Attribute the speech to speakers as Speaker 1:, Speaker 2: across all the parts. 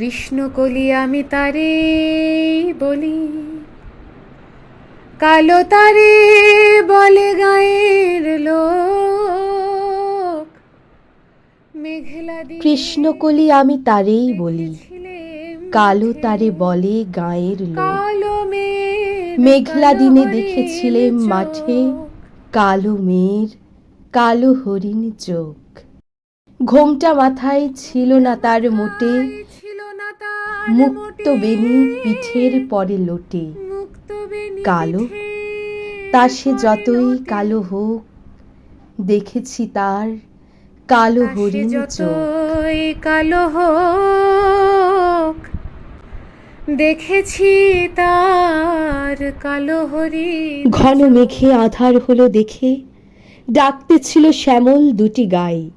Speaker 1: কৃষ্ণকলি আমি তারে বলি। কালো তারে বলে গায়ের লোক। মেঘলা দিনে
Speaker 2: কৃষ্ণকলি আমি তারেই বলি। কালো
Speaker 1: মাঠে।
Speaker 2: তারে বলে গায়ের লোক।
Speaker 1: কালো মেঘ
Speaker 2: মেঘলা
Speaker 1: কালো
Speaker 2: দিনে
Speaker 1: হরিণ
Speaker 2: দেখেছিলেম মাঠে। কালো মেয়ের কালো হরিণ চোখ। ঘোমটা মাথায় ছিল না তার মোটে। মুক্ত বেনি পিঠের পরে লোটে। কালো, তা সে যতই কালো হোক দেখেছি তার কালো হরিণ
Speaker 1: যতই কালো হোক দেখেছি তার কালো হরিণ
Speaker 2: ঘন মেঘে আধার হলো দেখে ডাকতে ছিল শ্যামল দুটি গাই।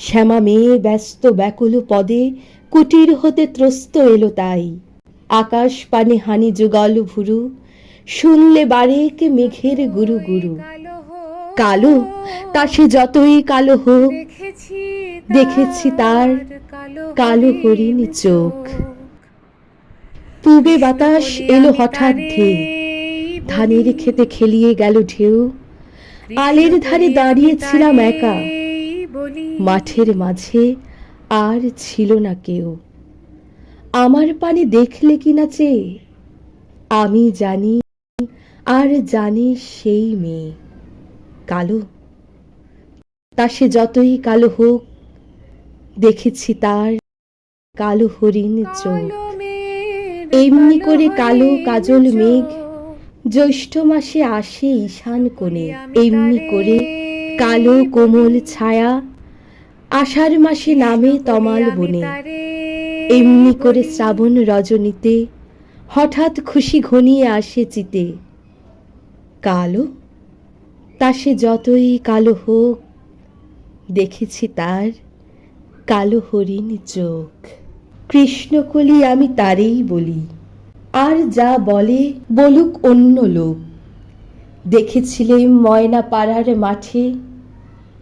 Speaker 2: শ্যামা মেয়ে ব্যস্ত ব্যাকুল পদে, কুটির হতে ত্রস্ত এলো তাই। আকাশ পানে হানি যুগল ভুরু, শুনলে বারেক মেঘের গুরু গুরু।
Speaker 1: কালো,
Speaker 2: তা সে যতই কালো হোক,
Speaker 1: দেখেছি
Speaker 2: তার
Speaker 1: কালো
Speaker 2: হরিণ চোখ। পূবে বাতাস এলো হঠাৎ ধেয়ে ধানের খেতে খেলিয়ে গেল ঢেউ। আলের ধারে দাঁড়িয়েছিলাম একা মাঠের মাঝে আর ছিল না কেউ। আমার পানে দেখলে কি না চেয়ে আমি জানি আর জানি সেই মেয়ে। কালো। তা সে যতই কালো হোক দেখেছি তার কালো হরিণ চোখ। এমনি করে কালো কাজল মেঘ জ্যৈষ্ঠ মাসে আসে ঈশান কোণে। এমনি করে কালো কোমল ছায়া আষাঢ় মাসে নামে তমাল বনে। এমনি করে শ্রাবণ রজনীতে হঠাৎ খুশি ঘনিয়ে আসে চিতে। কালো? তা সে যতই কালো হোক দেখেছি তার কালো হরিণ চোখ। কৃষ্ণকলি আমি তারেই বলি। আর যা বলে বলুক অন্য লোক। দেখেছিলেম ময়না পাড়ার মাঠে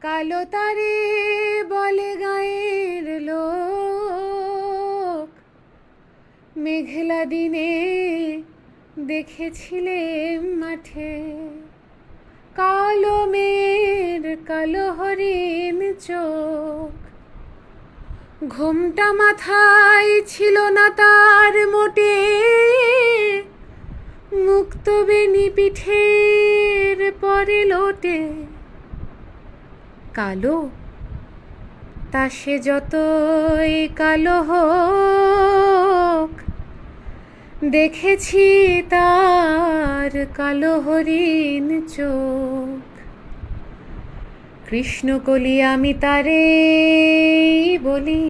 Speaker 1: কালো তারে বলে গায়ের লোক। মেঘলা দিনে দেখেছিলে মাঠে। কালো মেয়ের কালো হরিণ চোখ। ঘোমটা মাথায় ছিল না তার মোটে। মুক্ত বেনি পিঠের পরে লোটে। কালো? তা সে যতই কালো হোক, দেখেছি তার কালো হরিণ চোখ। কৃষ্ণ কলি আমি তারে বলি।